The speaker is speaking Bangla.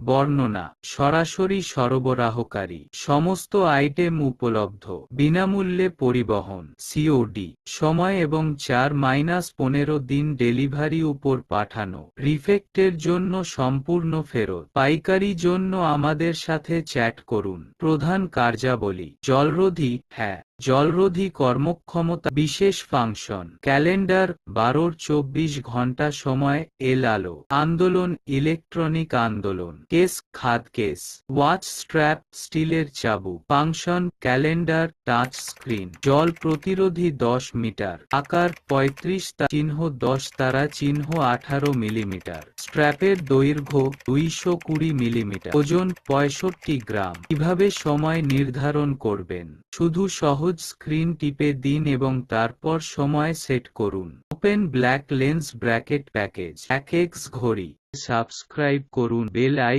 বর্ণনা, সরাসরি সরবরাহকারী, সমস্ত আইটেম উপলব্ধ, বিনামূল্যে পরিবহন সিওডি সময় এবং চার মাইনাস পনেরো দিন ডেলিভারি উপর পাঠানো রিফেক্টের জন্য সম্পূর্ণ ফেরত পাইকারি জন্য আমাদের সাথে চ্যাট করুন, প্রধান কার্যাবলী, জলরোধী হ্যাঁ। জলরোধী কর্মক্ষমতা বিশেষ ফাংশন। ক্যালেন্ডার, বারোর চব্বিশ ঘণ্টা সময় এল আলো আন্দোলন, ইলেকট্রনিক আন্দোলন। কেস, খাদ কেস। ওয়াচ স্ট্র্যাপ, স্টিলের চাবুক। Function, calendar, touch screen. জল প্রতিরোধী দশ মিটার। আকার, পঁয়ত্রিশ চিহ্ন, দশ তারা চিহ্ন, আঠারো মিলিমিটার। স্ট্র্যাপের দৈর্ঘ্য, দুইশো কুড়ি মিলিমিটার। ওজন, পঁয়ষট্টি গ্রাম। কীভাবে সময় নির্ধারণ করবেন? শুধু সহজ স্ক্রিন টিপে দিন এবং তারপর সময় সেট করুন। Open black lens bracket package এক এক্স ঘড়ি। সাবস্ক্রাইব করুন বেল আইকন